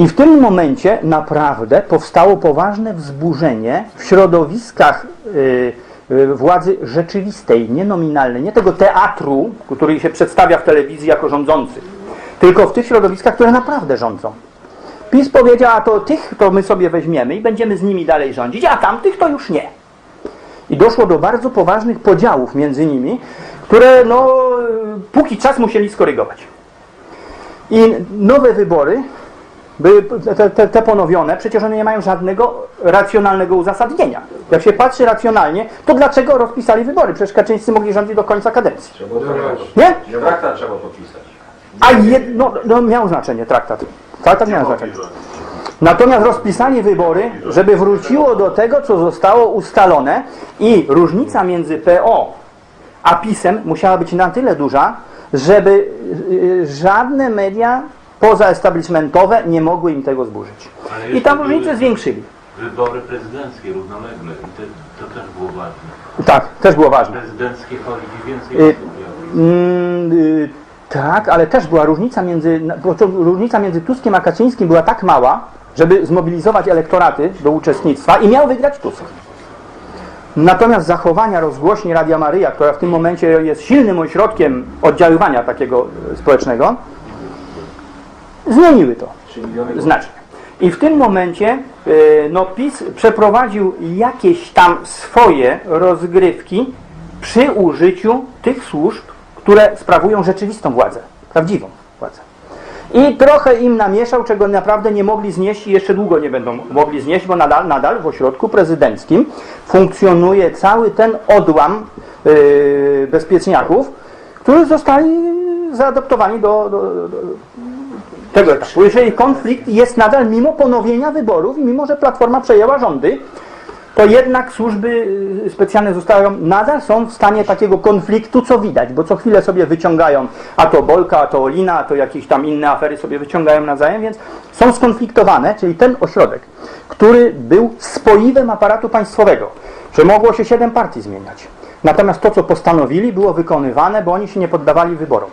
I w tym momencie naprawdę powstało poważne wzburzenie w środowiskach y, y, władzy rzeczywistej, nie nominalnej, nie tego teatru, który się przedstawia w telewizji jako rządzący, tylko w tych środowiskach, które naprawdę rządzą. PiS powiedział, a to tych to my sobie weźmiemy i będziemy z nimi dalej rządzić, a tamtych to już nie. I doszło do bardzo poważnych podziałów między nimi, które no, póki czas musieli skorygować. I nowe wybory, były te, te, te ponowione, przecież one nie mają żadnego racjonalnego uzasadnienia. Jak się patrzy racjonalnie, to dlaczego rozpisali wybory? Przecież Kaczyńscy mogli rządzić do końca kadencji. Trzeba traktat. Nie? Traktat trzeba podpisać. A jedno, no miał znaczenie traktat. Traktat miał znaczenie. Natomiast rozpisali wybory, żeby wróciło do tego, co zostało ustalone i różnica między PO a PiSem musiała być na tyle duża, żeby y, żadne media pozaestablishmentowe nie mogły im tego zburzyć. I tam różnicę były zwiększyli. Wybory prezydenckie równolegle i te, to też było ważne. Tak, też było ważne. Prezydenckie chodzi więcej Y, osób. Mm, y, tak, ale też była różnica między, różnica między Tuskiem a Kaczyńskim była tak mała, żeby zmobilizować elektoraty do uczestnictwa i miał wygrać Tusk. Natomiast zachowania rozgłośni Radia Maryja, która w tym momencie jest silnym ośrodkiem oddziaływania takiego e, społecznego, zmieniły to 3 miliony znacznie. I w tym momencie e, no, PiS przeprowadził jakieś tam swoje rozgrywki przy użyciu tych służb, które sprawują rzeczywistą władzę, prawdziwą władzę. I trochę im namieszał, czego naprawdę nie mogli znieść i jeszcze długo nie będą mogli znieść, bo nadal, nadal w ośrodku prezydenckim funkcjonuje cały ten odłam yy, bezpieczniaków, którzy zostali zaadoptowani do, do, do tego etapu. Jeżeli konflikt jest nadal mimo ponowienia wyborów mimo, że Platforma przejęła rządy, to jednak służby y, specjalne zostają, nadal są w stanie takiego konfliktu, co widać, bo co chwilę sobie wyciągają, a to Bolka, a to Olina, a to jakieś tam inne afery sobie wyciągają nawzajem, więc są skonfliktowane, czyli ten ośrodek, który był spoiwem aparatu państwowego, że mogło się siedem partii zmieniać. Natomiast to, co postanowili, było wykonywane, bo oni się nie poddawali wyborom.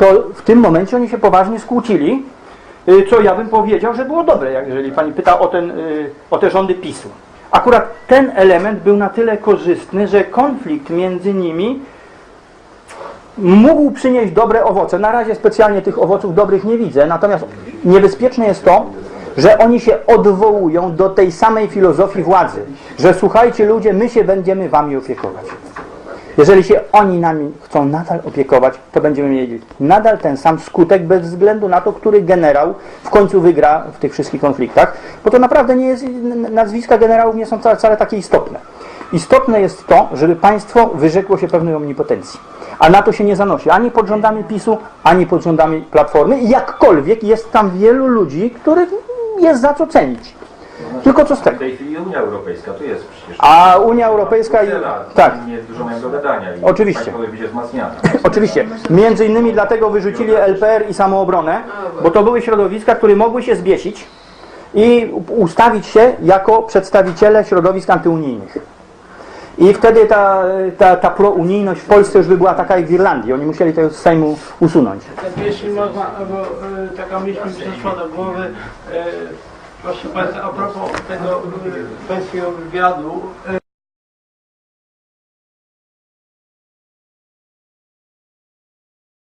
To w tym momencie oni się poważnie skłócili, y, co ja bym powiedział, że było dobre, jeżeli pani pyta o, ten, y, o te rządy PiSu. Akurat ten element był na tyle korzystny, że konflikt między nimi mógł przynieść dobre owoce. Na razie specjalnie tych owoców dobrych nie widzę, natomiast niebezpieczne jest to, że oni się odwołują do tej samej filozofii władzy, że słuchajcie ludzie, my się będziemy wami opiekować. Jeżeli się oni nami chcą nadal opiekować, to będziemy mieli nadal ten sam skutek bez względu na to, który generał w końcu wygra w tych wszystkich konfliktach, bo to naprawdę nie jest, nazwiska generałów nie są wcale, wcale takie istotne. Istotne jest to, żeby państwo wyrzekło się pewnej omnipotencji. A na to się nie zanosi ani pod rządami PiSu, ani pod rządami Platformy. Jakkolwiek jest tam wielu ludzi, których jest za co cenić. Tylko co z W tego? tej chwili Unia Europejska tu jest przecież. A Unia Europejska... Bruksela, Tak, Nie dużo mają do gadania. I Oczywiście. Będzie. Oczywiście. Między innymi dlatego wyrzucili LPR i samoobronę, bo to były środowiska, które mogły się zbiesić i ustawić się jako przedstawiciele środowisk antyunijnych. I wtedy ta, ta, ta prounijność w Polsce już by była taka jak w Irlandii. Oni musieli to z Sejmu usunąć. Tak, jeśli można, bo taka myśl mi przyszła do głowy, e, Mas, a propósito, penso que o vereador